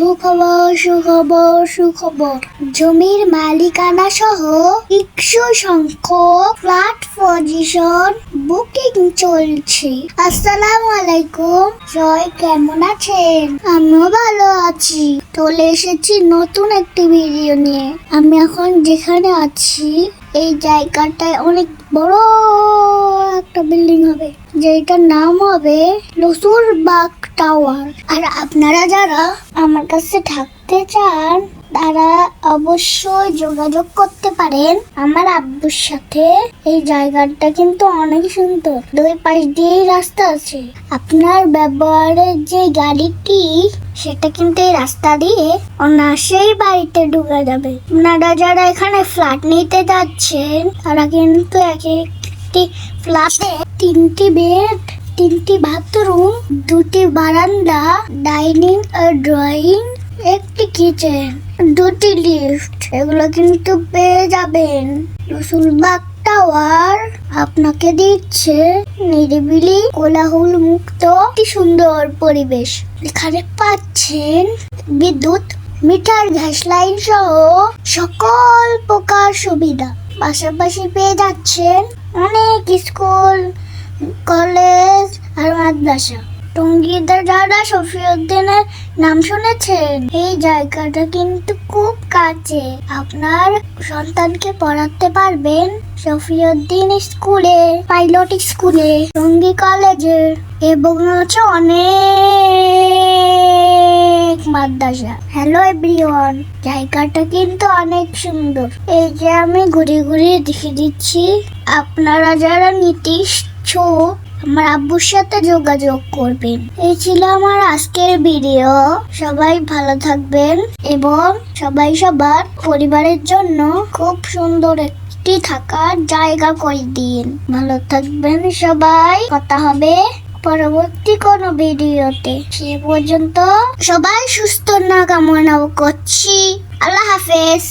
সুখবর সুখবর সুখবর। জমির মালিকানা সহ একশো সংখ্যক ফ্ল্যাট পজিশন বুকিং চলছে। আসসালামু আলাইকুম। জয়, কেমন আছেন? আমিও ভালো আছি। চলে এসেছি নতুন একটি ভিডিও নিয়ে। আমি এখন যেখানে আছি, এই জায়গাটায় অনেক বড় একটা বিল্ডিং হবে। যেটার নাম হবে লসুর বাগ টাওয়ার। আর আপনারা যারা আমার কাছে থাকতে চান, তারা অবশ্যই যোগাযোগ করতে পারেন। আমার আব্বুর সাথে। এই জায়গাটা কিন্তু অনেক সুন্দর। দুই পাশ দিয়েই রাস্তা আছে। আপনার ব্যবহারের যে গাড়িটি, সেটা কিন্তু এই রাস্তা দিয়ে অনায়াসেই বাড়িতে ঢুকে যাবে। আপনারা যারা এখানে ফ্ল্যাট নিতে যাচ্ছেন, তারা কিন্তু এক একটি ফ্ল্যাটে তিনটি বেড তিনটি বাথরুম, দুটি বারান্দা, ডাইনিং আর ড্রয়িং, একটি কিচেন, দুটি লিফট। এগুলো কিন্তু পেয়ে যাবেন। রসুলবাগ টাওয়ার আপনাকে দিচ্ছে নিরিবিলি কোলাহল মুক্ত একটি সুন্দর পরিবেশ। এখানে পাচ্ছেন বিদ্যুৎ, মিটার, গ্যাস লাইন সহ সকল প্রকার সুবিধা। পাশাপাশি পেয়ে যাচ্ছেন অনেক স্কুল কলেজ আর মাদ্রাসা। টঙ্গীদের যারা শফিউদ্দিনের নাম শুনেছেন? এই জায়গাটা কিন্তু খুব কাছে। আপনার সন্তানকে পড়াতে পারবেন শফিউদ্দিন স্কুলে, পাইলট স্কুলে, টঙ্গী কলেজে এবং হচ্ছে অনেক মাদ্রাসা। হ্যালো এভরিওয়ান জায়গাটা কিন্তু অনেক সুন্দর। এই যে আমি ঘুরে ঘুরে দেখে দিচ্ছি, আপনারা যারা নিতে ইচ্ছুক আমার আব্বুর সাথে যোগাযোগ করবেন। এই ছিল আমার আজকের ভিডিও সবাই ভালো থাকবেন এবং সবাই সবার পরিবারের জন্য খুব সুন্দর একটি থাকার জায়গা করে দিন। ভালো থাকবেন সবাই। কথা হবে পরবর্তী কোনো ভিডিওতে সে পর্যন্ত সবাই সুস্থ না কামনা করছি। আল্লাহ হাফেজ।